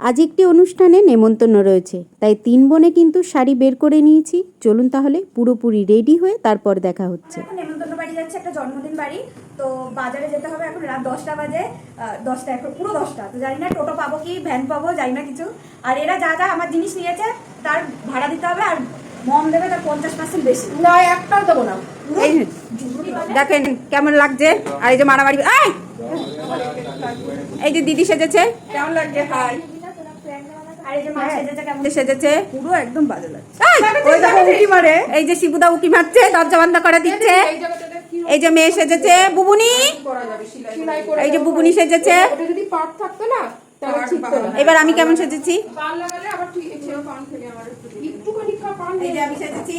আজ একটি অনুষ্ঠানে নেমন্তন্ন রয়েছে। তাই তিন বোনে কিন্তু শাড়ি বের করে নিয়েছি। চলুন তাহলে পুরোপুরি রেডি হয়ে তারপর দেখা হচ্ছে। নেমন্তন্ন বাড়ি যাচ্ছে একটা জন্মদিন বাড়ি। তো বাজারে যেতে হবে এখন রাত দশটা বাজে। দশটা এখন পুরো দশটা। তো জানি না টোটো পাবো কি ভ্যান পাবো জানি না কিছু। আর এরা যা যা আমার জিনিস নিয়েছে তার ভাড়া দিতে হবে আর মম দেবে তার পঞ্চাশ পার্সেন্ট বেশি। না একটাও দেবো না। দেখেন কেমন লাগছে। আর এই যে মারামারি এই! এই যে দিদি সেজেছে। কেমন লাগছে? হাই। সেজেছে কেমন? পুরো একদম বাজে লাগছে। এই! ওই দেখো উঁকি মারে। এই যে শিবুদা উকি মারছে দরজা বন্ধ করে দিচ্ছে। এই যে মেয়ে সেজেছে। বুবুনি? এই যে বুবুনি সেজেছে। যদি পাট থাকতো না তাহলে ঠিকতো না। এবার আমি কেমন সেজেছি? পান লাগালে আবার ঠিক আছে পান খেলে আমার একটুখানি খা পান এই যে আমি সেজেছি।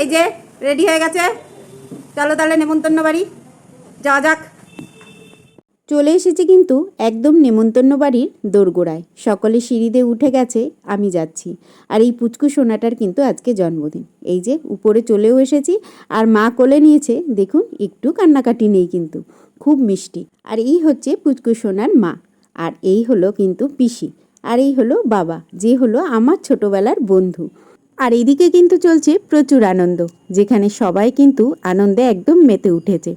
এই যে রেডি হয়ে গেছে। চলো তাহলে নেমন্তন্ন বাড়ি। যাওয়া যাক। চলে এসেছি কিন্তু একদম নেমন্তন্ন বাড়ির দোরগোড়ায়। সকলে সিঁড়িতে উঠে গেছে, আমি যাচ্ছি। আর এই পুচকু সোনাটার কিন্তু আজকে জন্মদিন। এই যে, উপরে চলেও এসেছি আর মা কোলে নিয়েছে, দেখুন, একটু কান্নাকাটি নেই কিন্তু, খুব মিষ্টি। আর এই হচ্ছে পুচকু সোনার মা। আর এই হলো কিন্তু পিসি। আর এই হলো বাবা, যে হলো আমার ছোটবেলার বন্ধু। আর এদিকে কিন্তু চলছে প্রচুর আনন্দ, যেখানে সবাই কিন্তু আনন্দে একদম মেতে উঠেছে।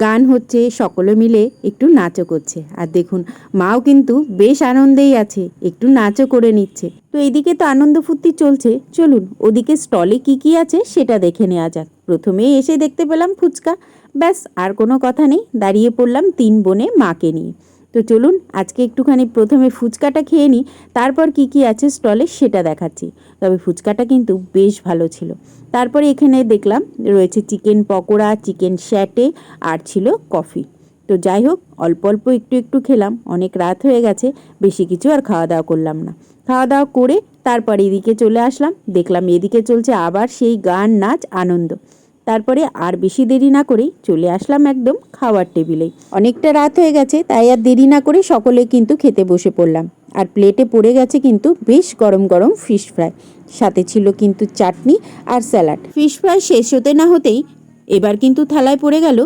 গান হচ্ছে, সকলে মিলে একটু নাচও করছে। আর দেখুন, মাও কিন্তু বেশ আনন্দেই আছে, একটু নাচও করে নিচ্ছে। তো এদিকে তো আনন্দ ফুর্তি চলছে। চলুন, ওদিকে স্টলে কি কি আছে সেটা দেখে নেওয়া যাক। প্রথমেই এসে দেখতে পেলাম ফুচকা। ব্যাস, আর কোনো কথা নেই। দাঁড়িয়ে পড়লাম তিন বোনে মাকে নিয়ে। তো চলুন আজকে একটুখানি প্রথমে ফুচকাটা খেয়ে নিই, তারপর কি কি আছে স্টলে সেটা দেখাচ্ছি। তবে ফুচকাটা কিন্তু বেশ ভালো ছিল। তারপরে এখানে দেখলাম রয়েছে চিকেন পকোড়া, চিকেন শ্যাটে আর ছিল কফি। তো যাই হোক, অল্প অল্প একটু একটু খেলাম, অনেক রাত হয়ে গেছে, বেশি কিছু আর খাওয়া দাওয়া করলাম না। খাওয়া দাওয়া করে তারপর এদিকে চলে আসলাম, দেখলাম এদিকে চলছে আবার সেই গান নাচ আনন্দ। তারপরে আর বেশি দেরি না করেই চলে আসলাম একদম খাওয়ার টেবিলেই অনেকটা রাত হয়ে গেছে, তাই আর দেরি না করে সকলে কিন্তু খেতে বসে পড়লাম। আর প্লেটে পড়ে গেছে কিন্তু বেশ গরম গরম ফিশ ফ্রাই। সাথে ছিল কিন্তু চাটনি আর স্যালাড। ফিশ ফ্রাই শেষ হতে না হতেই এবার কিন্তু থালায় পড়ে গেল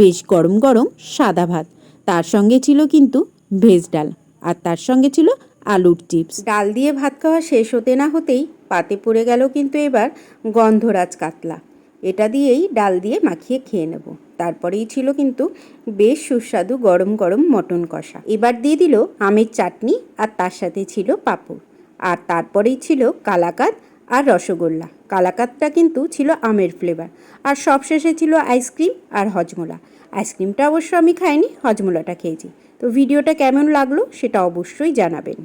বেশ গরম গরম সাদা ভাত। তার সঙ্গে ছিল কিন্তু ভেজ ডাল আর তার সঙ্গে ছিল আলুর চিপস। ডাল দিয়ে ভাত খাওয়া শেষ হতে না হতেই পাতে পড়ে গেল কিন্তু এবার গন্ধরাজ কাতলা। এটা দিয়েই ডাল দিয়ে মাখিয়ে খেয়ে নেব। তারপরেই ছিল কিন্তু বেশ সুস্বাদু গরম গরম মটন কষা। এবার দিয়ে দিল আমের চাটনি আর তার সাথে ছিল পাঁপড়। আর তারপরেই ছিল কালাকাত আর রসগোল্লা। কালাকাতটা কিন্তু ছিল আমের ফ্লেভার আর সবশেষে ছিল আইসক্রিম আর হজমোলা। আইসক্রিমটা অবশ্য আমি খাইনি, হজমোলাটা খেয়েছি। তো ভিডিওটা কেমন লাগল সেটা অবশ্যই জানাবেন।